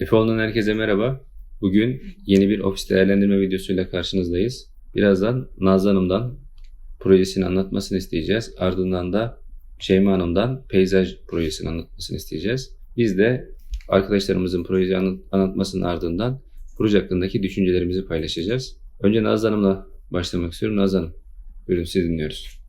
Efeoğlu'ndan herkese merhaba. Bugün yeni bir ofis değerlendirme videosuyla karşınızdayız. Birazdan Nazlı Hanım'dan projesini anlatmasını isteyeceğiz. Ardından da Şeyma Hanım'dan peyzaj projesini anlatmasını isteyeceğiz. Biz de arkadaşlarımızın projeyi anlat- anlatmasının ardından proje hakkındaki düşüncelerimizi paylaşacağız. Önce Nazlı Hanım'la başlamak istiyorum. Nazlı Hanım, buyurun sizi dinliyoruz.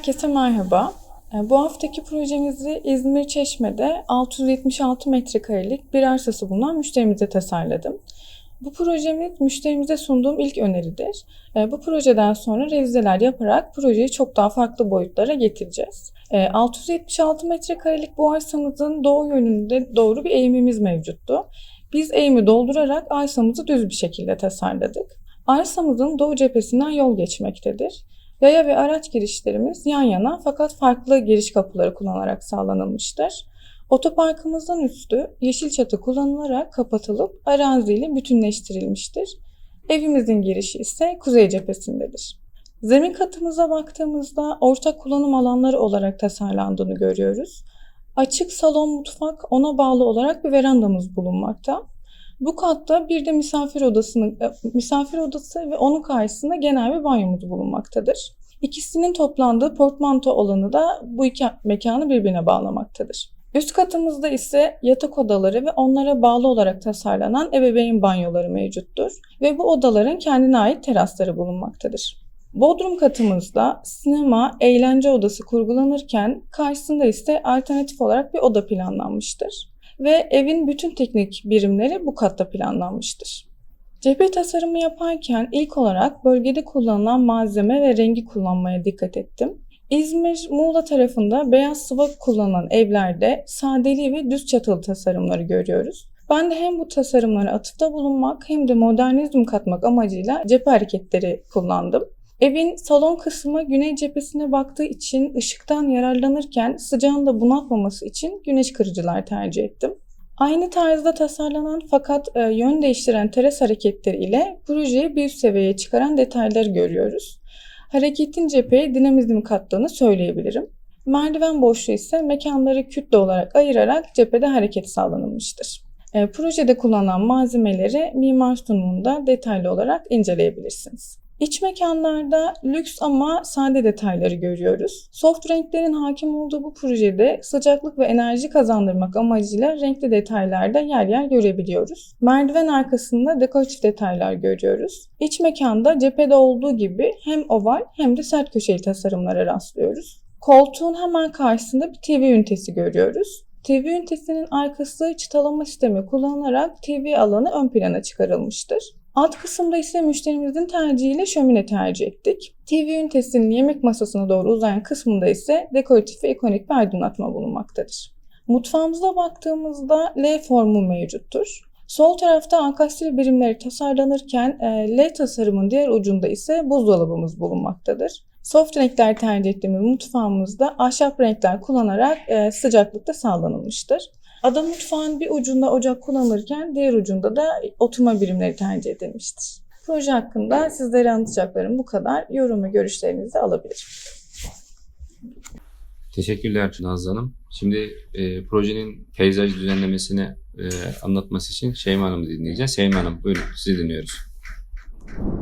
Herkese merhaba. E, Bu haftaki projemizi İzmir Çeşme'de 676 metrekarelik bir arsası bulunan müşterimize tasarladım. Bu projemiz müşterimize sunduğum ilk öneridir. E, Bu projeden sonra revizeler yaparak projeyi çok daha farklı boyutlara getireceğiz. E, 676 metrekarelik bu arsamızın doğu yönünde doğru bir eğimimiz mevcuttu. Biz eğimi doldurarak arsamızı düz bir şekilde tasarladık. Arsamızın doğu cephesinden yol geçmektedir. Yaya ve araç girişlerimiz yan yana fakat farklı giriş kapıları kullanarak sağlanılmıştır. Otoparkımızın üstü yeşil çatı kullanılarak kapatılıp araziyle bütünleştirilmiştir. Evimizin girişi ise kuzey cephesindedir. Zemin katımıza baktığımızda ortak kullanım alanları olarak tasarlandığını görüyoruz. Açık salon mutfak ona bağlı olarak bir verandamız bulunmakta. Bu katta bir de misafir odasının e, misafir odası ve onun karşısında genel bir banyomuz bulunmaktadır. İkisinin toplandığı portmanto alanı da bu iki mekanı birbirine bağlamaktadır. Üst katımızda ise yatak odaları ve onlara bağlı olarak tasarlanan ebeveyn banyoları mevcuttur ve bu odaların kendine ait terasları bulunmaktadır. Bodrum katımızda sinema, eğlence odası kurgulanırken karşısında ise alternatif olarak bir oda planlanmıştır ve evin bütün teknik birimleri bu katta planlanmıştır. Cephe tasarımı yaparken ilk olarak bölgede kullanılan malzeme ve rengi kullanmaya dikkat ettim. İzmir, Muğla tarafında beyaz sıva kullanılan evlerde sadeliği ve düz çatılı tasarımları görüyoruz. Ben de hem bu tasarımlara atıfta bulunmak hem de modernizm katmak amacıyla cephe hareketleri kullandım. Evin salon kısmı güney cephesine baktığı için ışıktan yararlanırken sıcağın da bunaltmaması için güneş kırıcılar tercih ettim. Aynı tarzda tasarlanan fakat e, yön değiştiren teras hareketleri ile projeyi bir seviyeye çıkaran detayları görüyoruz. Hareketin cepheye dinamizm kattığını söyleyebilirim. Merdiven boşluğu ise mekanları kütle olarak ayırarak cephede hareket sağlanılmıştır. E, projede kullanılan malzemeleri mimar sunumunda detaylı olarak inceleyebilirsiniz. İç mekanlarda lüks ama sade detayları görüyoruz. Soft renklerin hakim olduğu bu projede sıcaklık ve enerji kazandırmak amacıyla renkli detaylarda yer yer görebiliyoruz. Merdiven arkasında dekoratif detaylar görüyoruz. İç mekanda cephede olduğu gibi hem oval hem de sert köşeli tasarımlara rastlıyoruz. Koltuğun hemen karşısında bir TV ünitesi görüyoruz. TV ünitesinin arkası çıtalama sistemi kullanılarak TV alanı ön plana çıkarılmıştır. Alt kısımda ise müşterimizin tercihiyle şömine tercih ettik. TV ünitesinin yemek masasına doğru uzayan kısmında ise dekoratif ve ikonik bir aydınlatma bulunmaktadır. Mutfağımıza baktığımızda L formu mevcuttur. Sol tarafta ankastre birimleri tasarlanırken e, L tasarımın diğer ucunda ise buzdolabımız bulunmaktadır. Soft renkler tercih ettiğimiz mutfağımızda ahşap renkler kullanarak e, sıcaklıkta sağlanılmıştır. Ada mutfağın bir ucunda ocak kullanılırken diğer ucunda da oturma birimleri tercih edilmiştir. Proje hakkında sizlere anlatacaklarım bu kadar. Yorum ve görüşlerinizi alabilirim. Teşekkürler Nazlı Hanım. Şimdi e, projenin peyzaj düzenlemesini e, anlatması için Şeyma Hanım'ı dinleyeceğiz. Şeyma Hanım buyurun sizi dinliyoruz.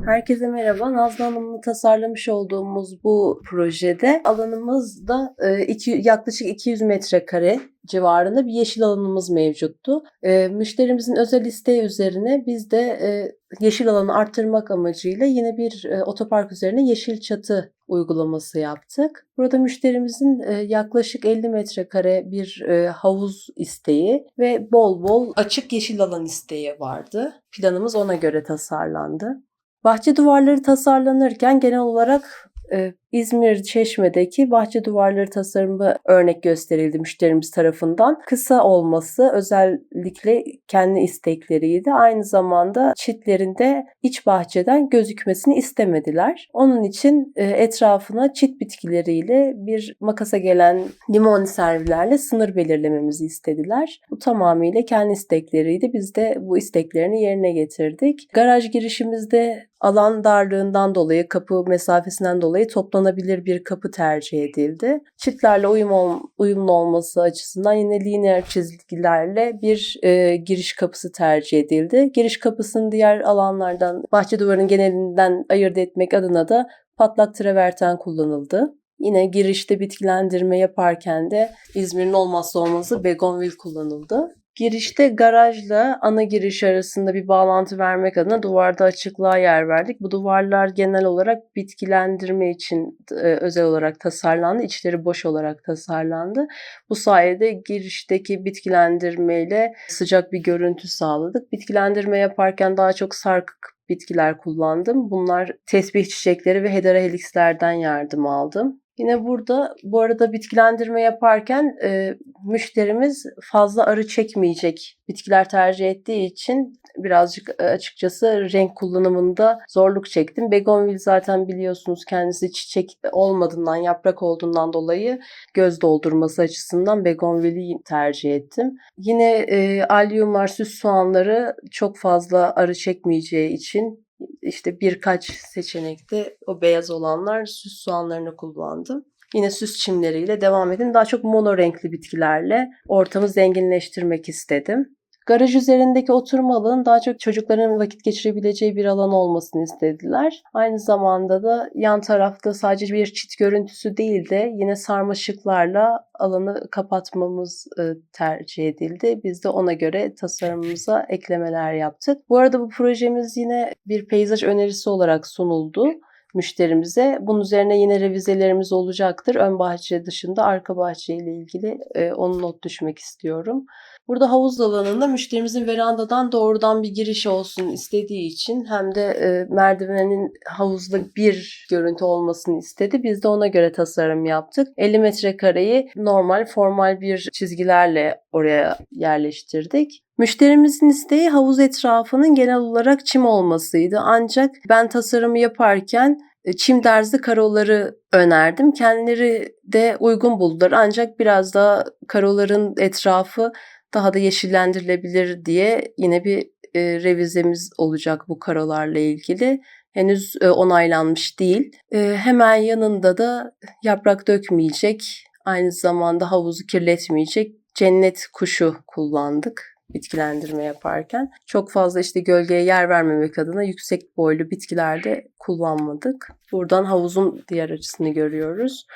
Herkese merhaba. Nazlı Hanım'la tasarlamış olduğumuz bu projede alanımızda e, iki, yaklaşık 200 metrekare civarında bir yeşil alanımız mevcuttu. E, müşterimizin özel isteği üzerine biz de e, yeşil alanı arttırmak amacıyla yine bir e, otopark üzerine yeşil çatı uygulaması yaptık. Burada müşterimizin e, yaklaşık 50 metrekare bir e, havuz isteği ve bol bol açık yeşil alan isteği vardı. Planımız ona göre tasarlandı. Bahçe duvarları tasarlanırken genel olarak e, İzmir Çeşme'deki bahçe duvarları tasarımı örnek gösterildi müşterimiz tarafından. Kısa olması özellikle kendi istekleriydi. Aynı zamanda çitlerinde iç bahçeden gözükmesini istemediler. Onun için e, etrafına çit bitkileriyle bir makasa gelen limon servilerle sınır belirlememizi istediler. Bu tamamıyla kendi istekleriydi. Biz de bu isteklerini yerine getirdik. Garaj girişimizde alan darlığından dolayı, kapı mesafesinden dolayı toplanabilir bir kapı tercih edildi. Çitlerle uyum ol- uyumlu olması açısından yine lineer çizgilerle bir e, giriş kapısı tercih edildi. Giriş kapısını diğer alanlardan, bahçe duvarının genelinden ayırt etmek adına da patlak traverten kullanıldı. Yine girişte bitkilendirme yaparken de İzmir'in olmazsa olmazı begonvil kullanıldı. Girişte garajla ana giriş arasında bir bağlantı vermek adına duvarda açıklığa yer verdik. Bu duvarlar genel olarak bitkilendirme için e, özel olarak tasarlandı. İçleri boş olarak tasarlandı. Bu sayede girişteki bitkilendirmeyle sıcak bir görüntü sağladık. Bitkilendirme yaparken daha çok sarkık bitkiler kullandım. Bunlar tesbih çiçekleri ve hedera helixlerden yardım aldım. Yine burada bu arada bitkilendirme yaparken e, müşterimiz fazla arı çekmeyecek bitkiler tercih ettiği için birazcık e, açıkçası renk kullanımında zorluk çektim. Begonvil zaten biliyorsunuz kendisi çiçek olmadığından, yaprak olduğundan dolayı göz doldurması açısından begonvili tercih ettim. Yine e, alyumlar, süs soğanları çok fazla arı çekmeyeceği için işte birkaç seçenekte o beyaz olanlar süs soğanlarını kullandım. Yine süs çimleriyle devam edin. Daha çok mono renkli bitkilerle ortamı zenginleştirmek istedim. Garaj üzerindeki oturma alanı daha çok çocukların vakit geçirebileceği bir alan olmasını istediler. Aynı zamanda da yan tarafta sadece bir çit görüntüsü değil de yine sarmaşıklarla alanı kapatmamız e, tercih edildi. Biz de ona göre tasarımımıza eklemeler yaptık. Bu arada bu projemiz yine bir peyzaj önerisi olarak sunuldu müşterimize. Bunun üzerine yine revizelerimiz olacaktır. Ön bahçe dışında arka bahçe ile ilgili e, onu not düşmek istiyorum. Burada havuz alanında müşterimizin verandadan doğrudan bir giriş olsun istediği için hem de e, merdivenin havuzda bir görüntü olmasını istedi. Biz de ona göre tasarım yaptık. 50 metrekareyi normal formal bir çizgilerle oraya yerleştirdik. Müşterimizin isteği havuz etrafının genel olarak çim olmasıydı. Ancak ben tasarımı yaparken e, çim derzli karoları önerdim. Kendileri de uygun buldular. Ancak biraz daha karoların etrafı daha da yeşillendirilebilir diye yine bir e, revizemiz olacak bu karolarla ilgili. Henüz e, onaylanmış değil. E, hemen yanında da yaprak dökmeyecek, aynı zamanda havuzu kirletmeyecek cennet kuşu kullandık bitkilendirme yaparken. Çok fazla işte gölgeye yer vermemek adına yüksek boylu bitkilerde kullanmadık. Buradan havuzun diğer açısını görüyoruz.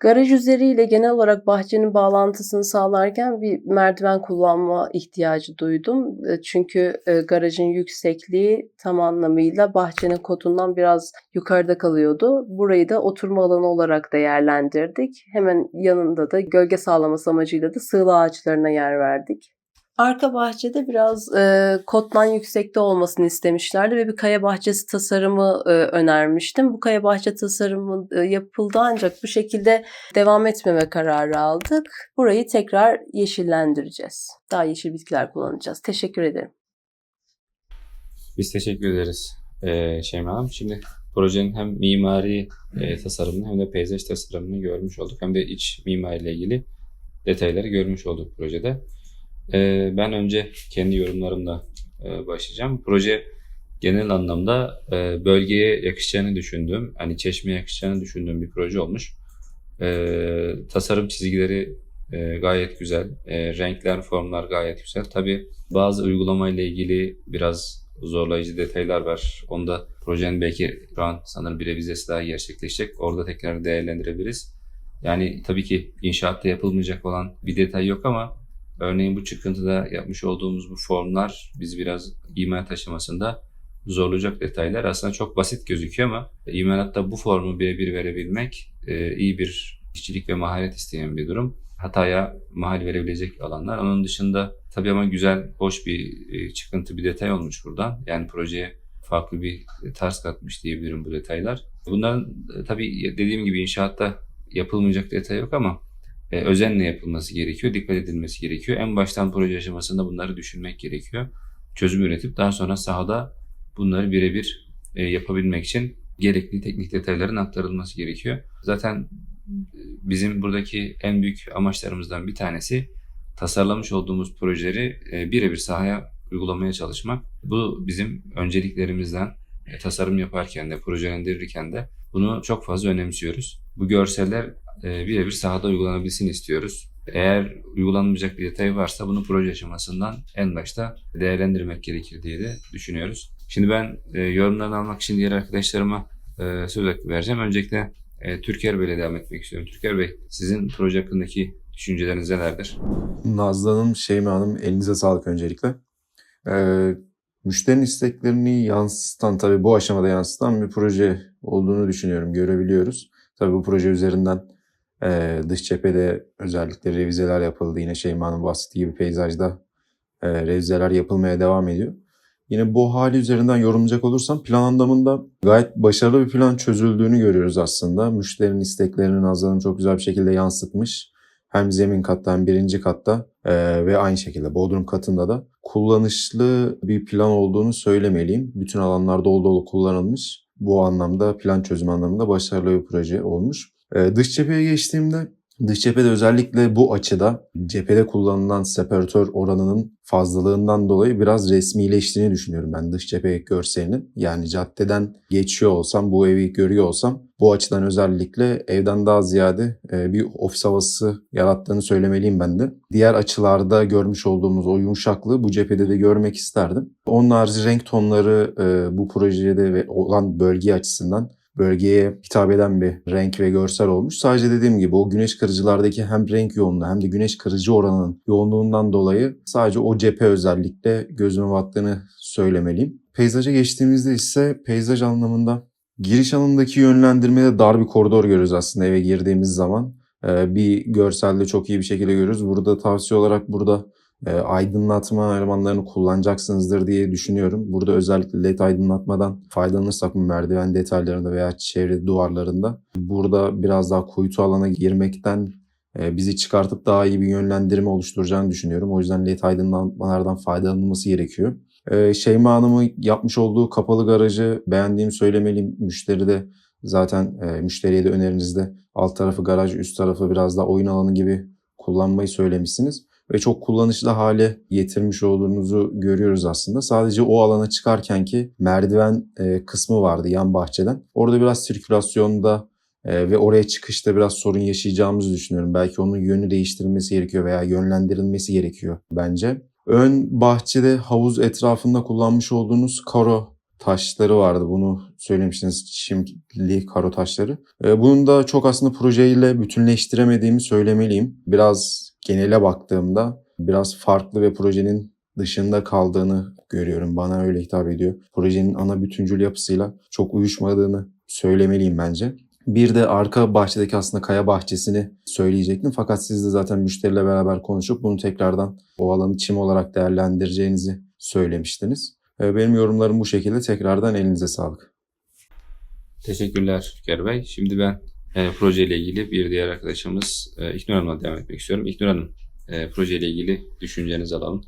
Garaj üzeriyle genel olarak bahçenin bağlantısını sağlarken bir merdiven kullanma ihtiyacı duydum. E, Çünkü e, garajın yüksekliği tam anlamıyla bahçenin kotundan biraz yukarıda kalıyordu. Burayı da oturma alanı olarak değerlendirdik. Hemen yanında da gölge sağlaması amacıyla da sığla ağaçlarına yer verdik. Arka bahçede biraz e, kottan yüksekte olmasını istemişlerdi ve bir kaya bahçesi tasarımı e, önermiştim. Bu kaya bahçe tasarımı e, yapıldı ancak bu şekilde devam etmeme kararı aldık. Burayı tekrar yeşillendireceğiz. Daha yeşil bitkiler kullanacağız. Teşekkür ederim. Biz teşekkür ederiz ee, Şeyma Hanım. Şimdi projenin hem mimari e, tasarımını hem de peyzaj tasarımını görmüş olduk. Hem de iç mimariyle ilgili detayları görmüş olduk projede. Ee, ben önce kendi yorumlarımla e, başlayacağım. Proje genel anlamda e, bölgeye yakışacağını düşündüğüm, hani çeşmeye yakışacağını düşündüğüm bir proje olmuş. Ee, tasarım çizgileri e, gayet güzel. Renkler, formlar gayet güzel. Tabii bazı uygulamayla ilgili biraz zorlayıcı detaylar var. Onda projenin belki şu an sanırım bir revizesi daha gerçekleşecek. Orada tekrar değerlendirebiliriz. Yani tabii ki inşaatta yapılmayacak olan bir detay yok ama örneğin bu çıkıntıda yapmış olduğumuz bu formlar biz biraz imalat aşamasında zorlayacak detaylar. Aslında çok basit gözüküyor ama imalatta bu formu birebir verebilmek e, iyi bir işçilik ve maharet isteyen bir durum. Hataya mahal verebilecek alanlar. Onun dışında tabii ama güzel, hoş bir e, çıkıntı, bir detay olmuş buradan. Yani projeye farklı bir tarz katmış diyebilirim bu detaylar. Bunların e, tabii dediğim gibi inşaatta yapılmayacak detay yok ama e, özenle yapılması gerekiyor, dikkat edilmesi gerekiyor. En baştan proje aşamasında bunları düşünmek gerekiyor. Çözüm üretip daha sonra sahada bunları birebir e, yapabilmek için gerekli teknik detayların aktarılması gerekiyor. Zaten e, bizim buradaki en büyük amaçlarımızdan bir tanesi tasarlamış olduğumuz projeleri e, birebir sahaya uygulamaya çalışmak. Bu bizim önceliklerimizden e, tasarım yaparken de, projelendirirken de bunu çok fazla önemsiyoruz. Bu görseller e, birebir sahada uygulanabilsin istiyoruz. Eğer uygulanmayacak bir detay varsa bunu proje aşamasından en başta değerlendirmek gerekir diye de düşünüyoruz. Şimdi ben e, yorumlarını almak için diğer arkadaşlarıma e, söz hakkı vereceğim. Öncelikle e, Türker Bey'le devam etmek istiyorum. Türker Bey, sizin proje hakkındaki düşünceleriniz nelerdir? Nazlı Hanım, Şeyma Hanım elinize sağlık öncelikle. Ee, müşterinin isteklerini yansıtan, tabii bu aşamada yansıtan bir proje olduğunu düşünüyorum, görebiliyoruz. Tabii bu proje üzerinden e, dış cephede özellikle revizeler yapıldı. Yine Şeyma Hanım bahsettiği gibi peyzajda e, revizeler yapılmaya devam ediyor. Yine bu hali üzerinden yorumlayacak olursam plan anlamında gayet başarılı bir plan çözüldüğünü görüyoruz aslında. Müşterinin isteklerini Nazlı Hanım çok güzel bir şekilde yansıtmış hem zemin katta hem birinci katta e, ve aynı şekilde bodrum katında da kullanışlı bir plan olduğunu söylemeliyim. Bütün alanlar dolu dolu kullanılmış. Bu anlamda plan çözüm anlamında başarılı bir proje olmuş. E, dış cepheye geçtiğimde dış cephede özellikle bu açıda cephede kullanılan separatör oranının fazlalığından dolayı biraz resmileştiğini düşünüyorum ben dış cephe görselinin. Yani caddeden geçiyor olsam, bu evi görüyor olsam bu açıdan özellikle evden daha ziyade e, bir ofis havası yarattığını söylemeliyim ben de. Diğer açılarda görmüş olduğumuz o yumuşaklığı bu cephede de görmek isterdim. Onun harici renk tonları e, bu projede olan bölge açısından bölgeye hitap eden bir renk ve görsel olmuş. Sadece dediğim gibi o güneş kırıcılardaki hem renk yoğunluğu hem de güneş kırıcı oranının yoğunluğundan dolayı sadece o cephe özellikle gözüme battığını söylemeliyim. Peyzaja geçtiğimizde ise peyzaj anlamında giriş alanındaki yönlendirmede dar bir koridor görüyoruz aslında eve girdiğimiz zaman. Ee, bir görselde çok iyi bir şekilde görüyoruz. Burada tavsiye olarak burada e, aydınlatma elemanlarını kullanacaksınızdır diye düşünüyorum. Burada özellikle led aydınlatmadan faydalanırsak bu merdiven detaylarında veya çevre duvarlarında burada biraz daha kuytu alana girmekten e, bizi çıkartıp daha iyi bir yönlendirme oluşturacağını düşünüyorum. O yüzden led aydınlatmalardan faydalanılması gerekiyor. E, Şeyma Hanım'ın yapmış olduğu kapalı garajı beğendiğimi söylemeliyim. Müşteri de zaten e, müşteriye de önerinizde alt tarafı garaj, üst tarafı biraz daha oyun alanı gibi kullanmayı söylemişsiniz ve çok kullanışlı hale getirmiş olduğunuzu görüyoruz aslında. Sadece o alana çıkarken ki merdiven e, kısmı vardı yan bahçeden. Orada biraz sirkülasyonda e, ve oraya çıkışta biraz sorun yaşayacağımızı düşünüyorum. Belki onun yönü değiştirilmesi gerekiyor veya yönlendirilmesi gerekiyor bence. Ön bahçede havuz etrafında kullanmış olduğunuz karo taşları vardı. Bunu söylemiştiniz çimli karo taşları. E, bunun da çok aslında projeyle bütünleştiremediğimi söylemeliyim. Biraz genele baktığımda biraz farklı ve projenin dışında kaldığını görüyorum. Bana öyle hitap ediyor. Projenin ana bütüncül yapısıyla çok uyuşmadığını söylemeliyim bence. Bir de arka bahçedeki aslında kaya bahçesini söyleyecektim. Fakat siz de zaten müşteriyle beraber konuşup bunu tekrardan o alanı çim olarak değerlendireceğinizi söylemiştiniz. E, Benim yorumlarım bu şekilde. Tekrardan elinize sağlık. Teşekkürler Türker Bey. Şimdi ben e, projeyle ilgili bir diğer arkadaşımız e, İknur Hanım'la devam etmek istiyorum. İknur Hanım, e, projeyle ilgili düşüncenizi alalım.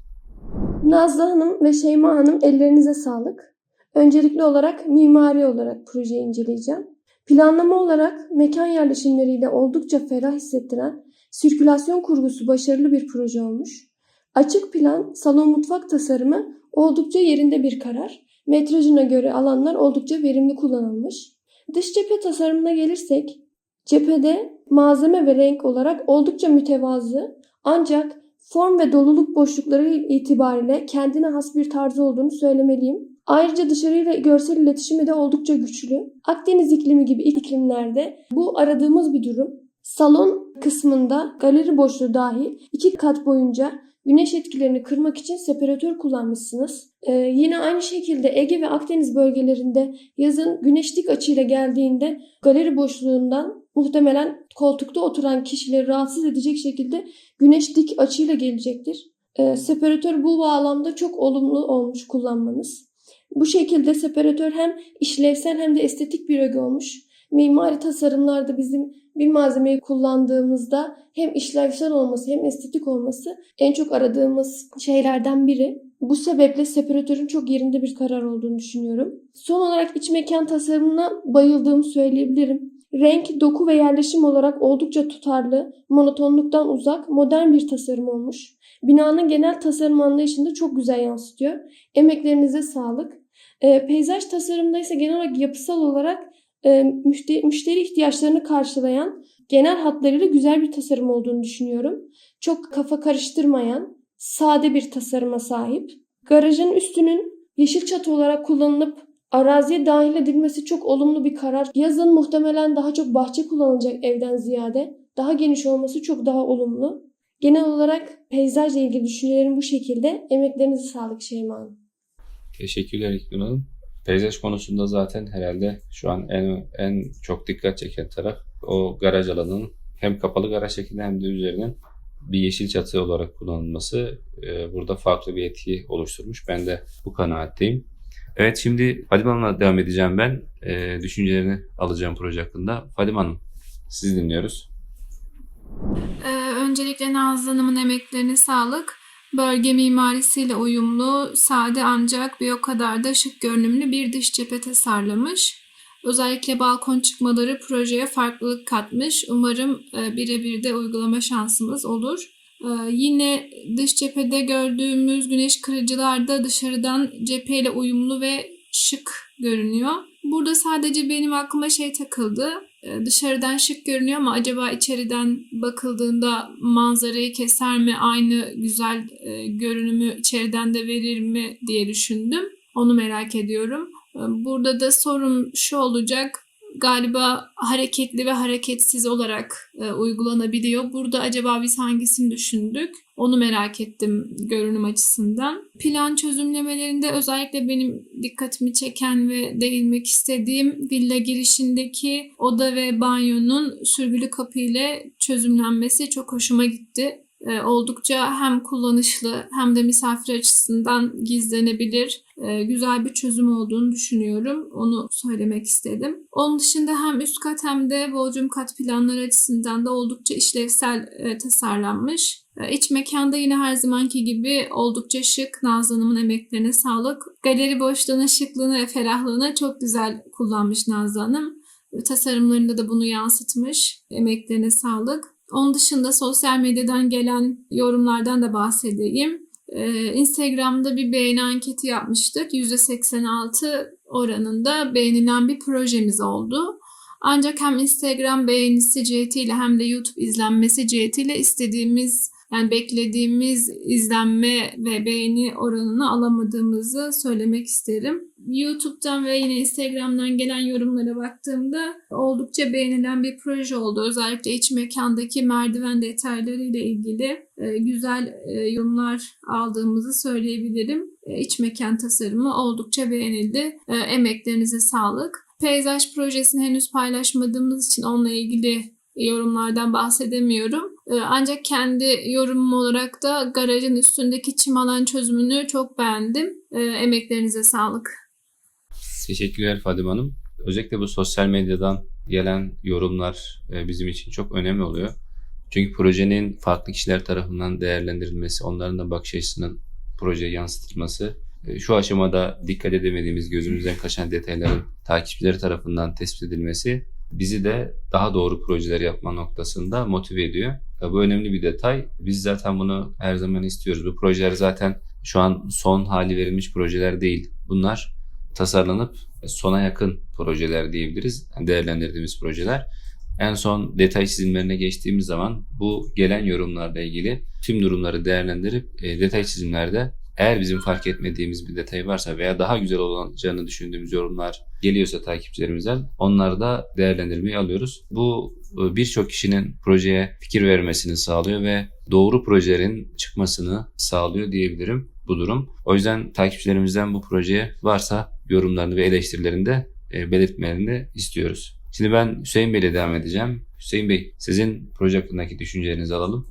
Nazlı Hanım ve Şeyma Hanım ellerinize sağlık. Öncelikli olarak mimari olarak projeyi inceleyeceğim. Planlama olarak mekan yerleşimleriyle oldukça ferah hissettiren sirkülasyon kurgusu başarılı bir proje olmuş. Açık plan, salon mutfak tasarımı oldukça yerinde bir karar. Metrajına göre alanlar oldukça verimli kullanılmış. Dış cephe tasarımına gelirsek, cephede malzeme ve renk olarak oldukça mütevazı ancak form ve doluluk boşlukları itibariyle kendine has bir tarzı olduğunu söylemeliyim. Ayrıca dışarıyla görsel iletişimi de oldukça güçlü. Akdeniz iklimi gibi iklimlerde bu aradığımız bir durum. Salon kısmında galeri boşluğu dahil iki kat boyunca güneş etkilerini kırmak için separatör kullanmışsınız. Ee, yine aynı şekilde Ege ve Akdeniz bölgelerinde yazın güneş dik açıyla geldiğinde galeri boşluğundan muhtemelen koltukta oturan kişileri rahatsız edecek şekilde güneş dik açıyla gelecektir. Ee, separatör bu bağlamda çok olumlu olmuş kullanmanız. Bu şekilde separatör hem işlevsel hem de estetik bir öge olmuş. Mimari tasarımlarda bizim bir malzemeyi kullandığımızda hem işlevsel olması hem estetik olması en çok aradığımız şeylerden biri. Bu sebeple separatörün çok yerinde bir karar olduğunu düşünüyorum. Son olarak iç mekan tasarımına bayıldığımı söyleyebilirim. Renk, doku ve yerleşim olarak oldukça tutarlı, monotonluktan uzak, modern bir tasarım olmuş. Binanın genel tasarım anlayışını çok güzel yansıtıyor. Emeklerinize sağlık. Ee, peyzaj tasarımında ise genel olarak yapısal olarak e, müşteri, müşteri ihtiyaçlarını karşılayan genel hatlarıyla güzel bir tasarım olduğunu düşünüyorum. Çok kafa karıştırmayan, sade bir tasarıma sahip. Garajın üstünün yeşil çatı olarak kullanılıp araziye dahil edilmesi çok olumlu bir karar. Yazın muhtemelen daha çok bahçe kullanılacak evden ziyade. Daha geniş olması çok daha olumlu. Genel olarak peyzajla ilgili düşüncelerim bu şekilde. Emeklerinize sağlık Şeyma Hanım. Teşekkürler İknur Hanım. Peyzaj konusunda zaten herhalde şu an en en çok dikkat çeken taraf o garaj alanının hem kapalı garaj şeklinde hem de üzerinin bir yeşil çatı olarak kullanılması e, burada farklı bir etki oluşturmuş. Ben de bu kanaatteyim. Evet şimdi Fadime Hanım'la devam edeceğim ben. E, düşüncelerini alacağım proje hakkında. Fadime Hanım sizi dinliyoruz. Ee, öncelikle Nazlı Hanım'ın emeklerine sağlık. Bölge mimarisiyle uyumlu, sade ancak bir o kadar da şık görünümlü bir dış cephe tasarlamış. Özellikle balkon çıkmaları projeye farklılık katmış. Umarım e, birebir de uygulama şansımız olur. Ee, yine dış cephede gördüğümüz güneş kırıcılar da dışarıdan cepheyle uyumlu ve şık görünüyor. Burada sadece benim aklıma şey takıldı. Ee, dışarıdan şık görünüyor ama acaba içeriden bakıldığında manzarayı keser mi? Aynı güzel e, görünümü içeriden de verir mi diye düşündüm. Onu merak ediyorum. Ee, Burada da sorum şu olacak. Galiba hareketli ve hareketsiz olarak e, uygulanabiliyor. Burada acaba biz hangisini düşündük? Onu merak ettim görünüm açısından. Plan çözümlemelerinde özellikle benim dikkatimi çeken ve değinmek istediğim villa girişindeki oda ve banyonun sürgülü kapı ile çözümlenmesi çok hoşuma gitti. Ee, oldukça hem kullanışlı hem de misafir açısından gizlenebilir e, güzel bir çözüm olduğunu düşünüyorum. Onu söylemek istedim. Onun dışında hem üst kat hem de bodrum kat planları açısından da oldukça işlevsel e, tasarlanmış. E, İç mekanda yine her zamanki gibi oldukça şık. Nazlı Hanım'ın emeklerine sağlık. Galeri boşluğuna şıklığını ve ferahlığını çok güzel kullanmış Nazlı Hanım. Tasarımlarında da bunu yansıtmış. Emeklerine sağlık. Onun dışında sosyal medyadan gelen yorumlardan da bahsedeyim. Ee, Instagram'da bir beğeni anketi yapmıştık. %86 oranında beğenilen bir projemiz oldu. Ancak hem Instagram beğenisi cihetiyle hem de YouTube izlenmesi cihetiyle istediğimiz yani beklediğimiz izlenme ve beğeni oranını alamadığımızı söylemek isterim. YouTube'dan ve yine Instagram'dan gelen yorumlara baktığımda oldukça beğenilen bir proje oldu. Özellikle iç mekandaki merdiven detayları ile ilgili e, güzel e, yorumlar aldığımızı söyleyebilirim. E, iç mekan tasarımı oldukça beğenildi. Emeklerinize sağlık. Peyzaj projesini henüz paylaşmadığımız için onunla ilgili yorumlardan bahsedemiyorum. Ee, Ancak kendi yorumum olarak da garajın üstündeki çim alan çözümünü çok beğendim. Ee, Emeklerinize sağlık. Teşekkürler Fadime Hanım. Özellikle bu sosyal medyadan gelen yorumlar e, bizim için çok önemli oluyor. Çünkü projenin farklı kişiler tarafından değerlendirilmesi, onların da bakış açısının projeye yansıtılması, e, şu aşamada dikkat edemediğimiz, gözümüzden kaçan detayların takipçileri tarafından tespit edilmesi bizi de daha doğru projeler yapma noktasında motive ediyor. E, Bu önemli bir detay. Biz zaten bunu her zaman istiyoruz. Bu projeler zaten şu an son hali verilmiş projeler değil. Bunlar tasarlanıp sona yakın projeler diyebiliriz. Değerlendirdiğimiz projeler. En son detay çizimlerine geçtiğimiz zaman bu gelen yorumlarla ilgili tüm durumları değerlendirip e, detay çizimlerde eğer bizim fark etmediğimiz bir detay varsa veya daha güzel olacağını düşündüğümüz yorumlar geliyorsa takipçilerimizden onları da değerlendirmeye alıyoruz. Bu e, birçok kişinin projeye fikir vermesini sağlıyor ve doğru projelerin çıkmasını sağlıyor diyebilirim bu durum. O yüzden takipçilerimizden bu projeye varsa yorumlarını ve eleştirilerini de e, belirtmelerini istiyoruz. Şimdi ben Hüseyin Bey'le devam edeceğim. Hüseyin Bey sizin proje hakkındaki düşüncelerinizi alalım.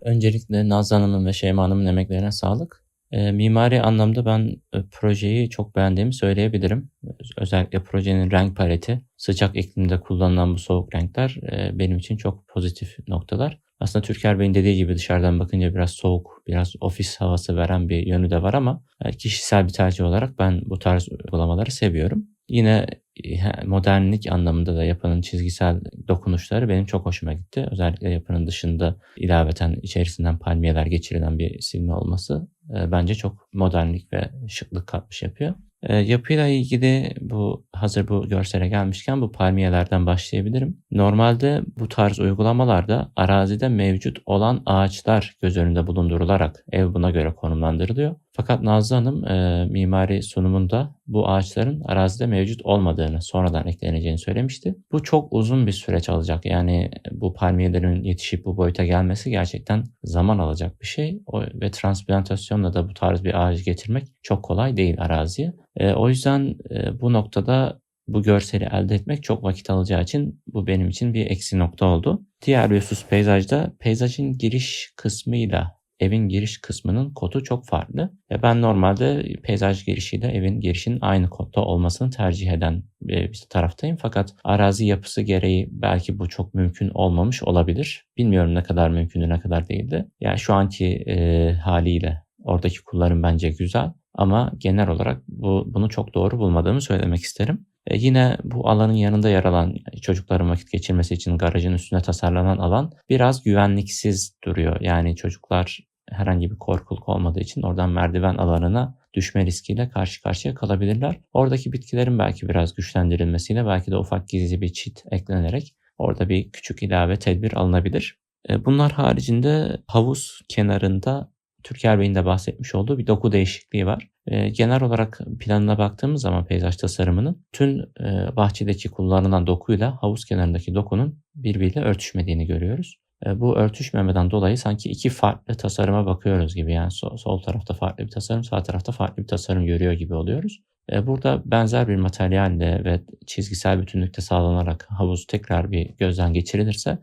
Öncelikle Nazlı Hanım'ın ve Şeyma Hanım'ın emeklerine sağlık. E, mimari anlamda ben e, projeyi çok beğendiğimi söyleyebilirim. Öz- Özellikle projenin renk paleti, sıcak iklimde kullanılan bu soğuk renkler e, benim için çok pozitif noktalar. Aslında Türker Bey'in dediği gibi dışarıdan bakınca biraz soğuk, biraz ofis havası veren bir yönü de var ama e, kişisel bir tercih olarak ben bu tarz uygulamaları seviyorum. Yine e, modernlik anlamında da yapının çizgisel dokunuşları benim çok hoşuma gitti. Özellikle yapının dışında ilaveten içerisinden palmiyeler geçirilen bir silme olması e, bence çok modernlik ve şıklık katmış yapıyor. E, yapıyla ilgili bu hazır bu görsele gelmişken bu palmiyelerden başlayabilirim. Normalde bu tarz uygulamalarda arazide mevcut olan ağaçlar göz önünde bulundurularak ev buna göre konumlandırılıyor. Fakat Nazlı Hanım e, mimari sunumunda bu ağaçların arazide mevcut olmadığını, sonradan ekleneceğini söylemişti. Bu çok uzun bir süreç alacak. Yani bu palmiyelerin yetişip bu boyuta gelmesi gerçekten zaman alacak bir şey. O, ve transplantasyonla da bu tarz bir ağacı getirmek çok kolay değil araziye. E, o yüzden e, bu noktada bu görseli elde etmek çok vakit alacağı için bu benim için bir eksi nokta oldu. Diğer bir husus peyzajda peyzajın giriş kısmıyla evin giriş kısmının kodu çok farklı. Ve ben normalde peyzaj girişiyle evin girişinin aynı kodda olmasını tercih eden e, bir taraftayım. Fakat arazi yapısı gereği belki bu çok mümkün olmamış olabilir. Bilmiyorum ne kadar mümkündü ne kadar değildi. Yani şu anki e, haliyle oradaki kullanım bence güzel. Ama genel olarak bu, bunu çok doğru bulmadığımı söylemek isterim. E, yine bu alanın yanında yer alan çocukların vakit geçirmesi için garajın üstüne tasarlanan alan biraz güvenliksiz duruyor. Yani çocuklar herhangi bir korkuluk olmadığı için oradan merdiven alanına düşme riskiyle karşı karşıya kalabilirler. Oradaki bitkilerin belki biraz güçlendirilmesiyle belki de ufak gizli bir çit eklenerek orada bir küçük ilave tedbir alınabilir. E, Bunlar haricinde havuz kenarında Türker Bey'in de bahsetmiş olduğu bir doku değişikliği var. E, genel olarak planına baktığımız zaman peyzaj tasarımının tüm e, bahçedeki kullanılan dokuyla havuz kenarındaki dokunun birbiriyle örtüşmediğini görüyoruz. E, bu örtüşmemeden dolayı sanki iki farklı tasarıma bakıyoruz gibi yani sol, sol tarafta farklı bir tasarım, sağ tarafta farklı bir tasarım görüyor gibi oluyoruz. E, burada benzer bir materyalle ve çizgisel bütünlükte sağlanarak havuz tekrar bir gözden geçirilirse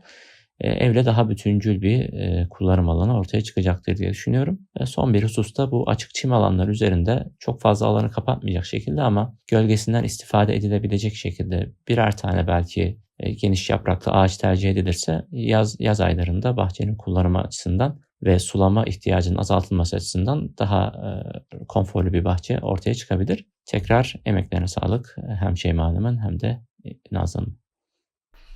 evle daha bütüncül bir e, kullanım alanı ortaya çıkacaktır diye düşünüyorum. E, son bir hususta bu açık çim alanlar üzerinde çok fazla alanı kapatmayacak şekilde ama gölgesinden istifade edilebilecek şekilde birer tane belki e, geniş yapraklı ağaç tercih edilirse yaz, yaz aylarında bahçenin kullanımı açısından ve sulama ihtiyacının azaltılması açısından daha e, konforlu bir bahçe ortaya çıkabilir. Tekrar emeklerine sağlık hem Şeyma Hanım'ın hem de e, Nazlı.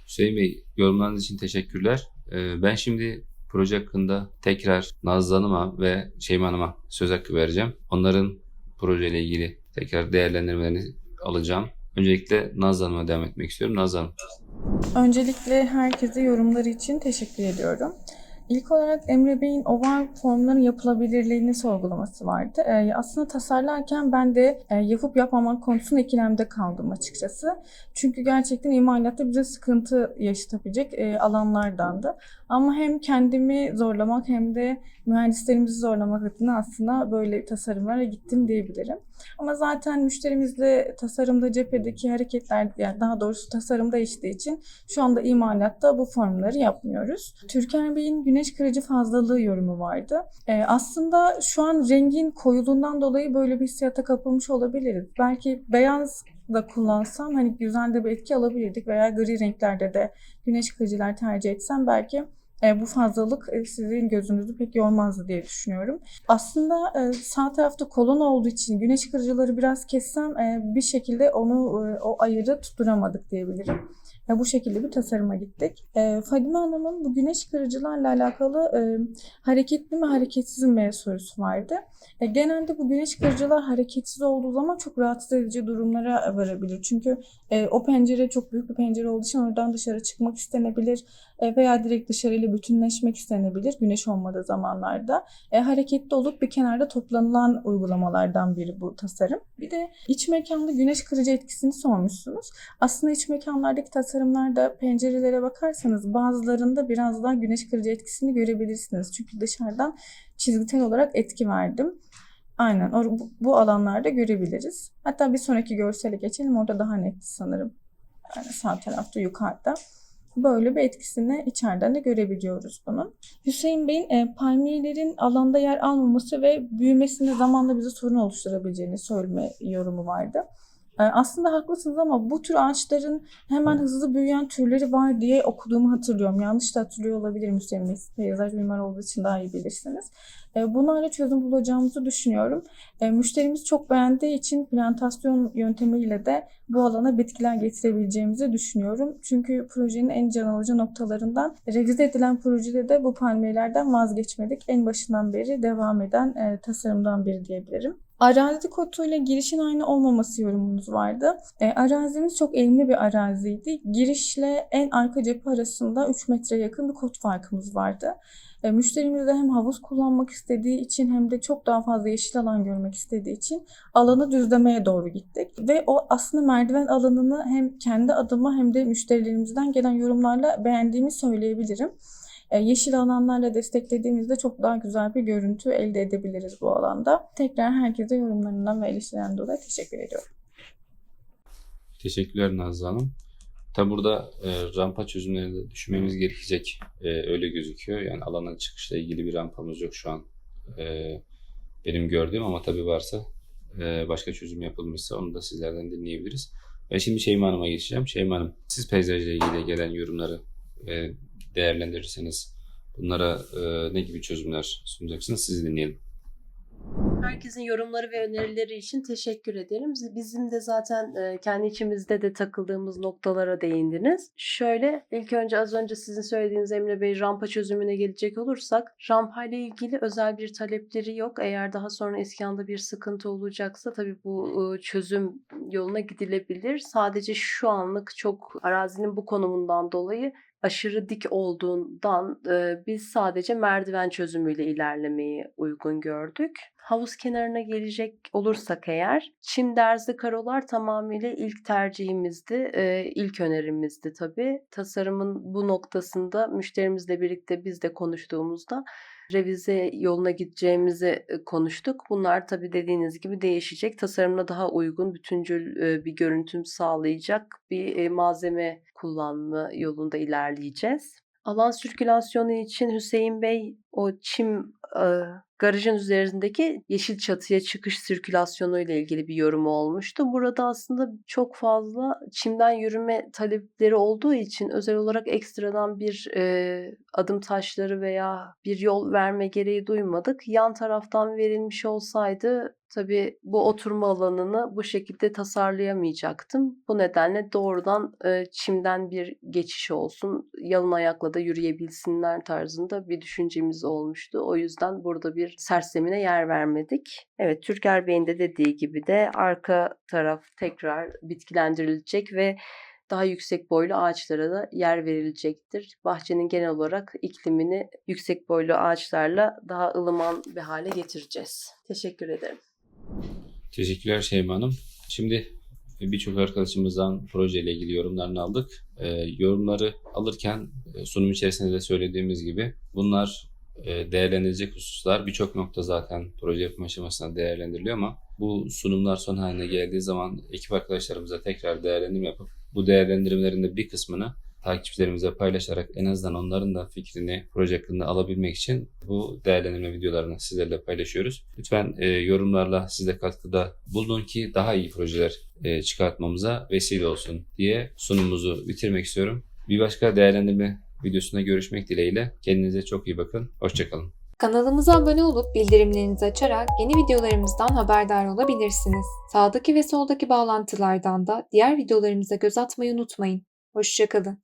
Hüseyin Bey, yorumlarınız için teşekkürler. Ee, Ben şimdi proje hakkında tekrar Nazlı Hanım'a ve Şeyma Hanım'a söz hakkı vereceğim. Onların projeyle ilgili tekrar değerlendirmelerini alacağım. Öncelikle Nazlı Hanım'a devam etmek istiyorum. Nazlı Hanım. Öncelikle herkese yorumları için teşekkür ediyorum. İlk olarak Emre Bey'in oval formların yapılabilirliğini sorgulaması vardı. Ee, aslında tasarlarken ben de e, yapıp yapmamak konusunda ikilemde kaldım açıkçası. Çünkü gerçekten imalatta bize sıkıntı yaşatabilecek e, alanlardandı. Ama hem kendimi zorlamak hem de mühendislerimizi zorlamak adına aslında böyle tasarımlara gittim diyebilirim. Ama zaten müşterimizle tasarımda cephedeki hareketler, yani daha doğrusu tasarım değiştiği için şu anda imalatta bu formları yapmıyoruz. Türker Bey'in güneş kırıcı fazlalığı yorumu vardı. Ee, aslında şu an rengin koyuluğundan dolayı böyle bir hissiyata kapılmış olabiliriz. Belki beyaz da kullansam hani güzel de bir etki alabilirdik veya gri renklerde de güneş kırıcılar tercih etsem belki e, bu fazlalık e, sizin gözünüzü pek yormazdı diye düşünüyorum. Aslında e, sağ tarafta kolon olduğu için güneş kırıcıları biraz kessem e, bir şekilde onu e, o ayırı tutturamadık diyebilirim. E, bu şekilde bir tasarıma gittik. E, Fadime Hanım'ın bu güneş kırıcılarla alakalı e, hareketli mi hareketsiz mi sorusu vardı. E, genelde bu güneş kırıcılar hareketsiz olduğu zaman çok rahatsız edici durumlara varabilir. Çünkü e, o pencere çok büyük bir pencere olduğu için oradan dışarı çıkmak istenebilir e, veya direkt dışarıyla bütünleşmek istenebilir güneş olmadığı zamanlarda. E, hareketli olup bir kenarda toplanılan uygulamalardan biri bu tasarım. Bir de iç mekanda güneş kırıcı etkisini sormuşsunuz. Aslında iç mekanlardaki tasarımlarda pencerelere bakarsanız bazılarında biraz daha güneş kırıcı etkisini görebilirsiniz. Çünkü dışarıdan çizgisel olarak etki verdim. Aynen bu alanlarda görebiliriz. Hatta bir sonraki görsele geçelim orada daha net sanırım. Yani sağ tarafta yukarıda. Böyle bir etkisini içeriden de görebiliyoruz bunun. Hüseyin Bey'in e, palmiyelerin alanda yer almaması ve büyümesinde zamanla bize sorun oluşturabileceğini söyleme yorumu vardı. E, aslında haklısınız ama bu tür ağaçların hemen hızlı büyüyen türleri var diye okuduğumu hatırlıyorum. Yanlış da hatırlıyor olabilirim Hüseyin Bey. Peyzaj mimar olduğu için daha iyi bilirsiniz. E, bunlarla çözüm bulacağımızı düşünüyorum. E, müşterimiz çok beğendiği için plantasyon yöntemiyle de bu alana bitkiler getirebileceğimizi düşünüyorum. Çünkü projenin en can alıcı noktalarından revize edilen projede de bu palmiyelerden vazgeçmedik. En başından beri devam eden e, tasarımdan biri diyebilirim. Arazi koduyla girişin aynı olmaması yorumunuz vardı. E, arazimiz çok eğimli bir araziydi. Girişle en arka cephe arasında 3 metre yakın bir kod farkımız vardı. E, müşterimiz de hem havuz kullanmak istediği için hem de çok daha fazla yeşil alan görmek istediği için alanı düzlemeye doğru gittik. Ve o aslında merdiven alanını hem kendi adıma hem de müşterilerimizden gelen yorumlarla beğendiğimi söyleyebilirim. E, yeşil alanlarla desteklediğimizde çok daha güzel bir görüntü elde edebiliriz bu alanda. Tekrar herkese yorumlarından ve eleştiriden dolayı teşekkür ediyorum. Teşekkürler Nazlı Hanım. Tabi burada e, rampa çözümlerini de düşünmemiz gerekecek. E, öyle gözüküyor. Yani alana çıkışla ilgili bir rampamız yok şu an. E, benim gördüğüm ama tabi varsa e, başka çözüm yapılmışsa onu da sizlerden dinleyebiliriz. Ben şimdi Şeyma Hanım'a geçeceğim. Şeyma Hanım, siz peyzajla ilgili gelen yorumları e, değerlendirirseniz bunlara e, ne gibi çözümler sunacaksınız? Sizi dinleyelim. Herkesin yorumları ve önerileri için teşekkür ederim. Bizim de zaten e, kendi içimizde de takıldığımız noktalara değindiniz. Şöyle ilk önce az önce sizin söylediğiniz Emre Bey rampa çözümüne gelecek olursak rampayla ilgili özel bir talepleri yok. Eğer daha sonra iskanda bir sıkıntı olacaksa tabii bu e, çözüm yoluna gidilebilir. Sadece şu anlık çok arazinin bu konumundan dolayı aşırı dik olduğundan e, biz sadece merdiven çözümüyle ilerlemeyi uygun gördük. Havuz kenarına gelecek olursak eğer çim derzli karolar tamamıyla ilk tercihimizdi, e, ilk önerimizdi tabii. Tasarımın bu noktasında müşterimizle birlikte biz de konuştuğumuzda revize yoluna gideceğimizi konuştuk. Bunlar tabii dediğiniz gibi değişecek. Tasarımla daha uygun, bütüncül bir görüntüm sağlayacak bir e, malzeme kullanma yolunda ilerleyeceğiz. Alan sirkülasyonu için Hüseyin Bey o çim garajın üzerindeki yeşil çatıya çıkış sirkülasyonu ile ilgili bir yorumu olmuştu. Burada aslında çok fazla çimden yürüme talepleri olduğu için özel olarak ekstradan bir e, adım taşları veya bir yol verme gereği duymadık. Yan taraftan verilmiş olsaydı tabii bu oturma alanını bu şekilde tasarlayamayacaktım. Bu nedenle doğrudan e, çimden bir geçiş olsun, yalın ayakla da yürüyebilsinler tarzında bir düşüncemiz olmuştu. O yüzden burada bir sersemine yer vermedik. Evet Türker Bey'in de dediği gibi de arka taraf tekrar bitkilendirilecek ve daha yüksek boylu ağaçlara da yer verilecektir. Bahçenin genel olarak iklimini yüksek boylu ağaçlarla daha ılıman bir hale getireceğiz. Teşekkür ederim. Teşekkürler Şeyma Hanım. Şimdi birçok arkadaşımızdan projeyle ilgili yorumlarını aldık. Ee, yorumları alırken e, sunum içerisinde de söylediğimiz gibi bunlar e, değerlenilecek hususlar. Birçok nokta zaten proje yapım aşamasında değerlendiriliyor ama bu sunumlar son haline geldiği zaman ekip arkadaşlarımıza tekrar değerlendirme yapıp bu değerlendirmelerin de bir kısmını takipçilerimize paylaşarak en azından onların da fikrini proje hakkında alabilmek için bu değerlendirme videolarını sizlerle paylaşıyoruz. Lütfen e, yorumlarla siz de katkıda bulunun ki daha iyi projeler e, çıkartmamıza vesile olsun diye sunumumuzu bitirmek istiyorum. Bir başka değerlendirme videosunda görüşmek dileğiyle. Kendinize çok iyi bakın. Hoşçakalın. Kanalımıza abone olup bildirimlerinizi açarak yeni videolarımızdan haberdar olabilirsiniz. Sağdaki ve soldaki bağlantılardan da diğer videolarımıza göz atmayı unutmayın. Hoşçakalın.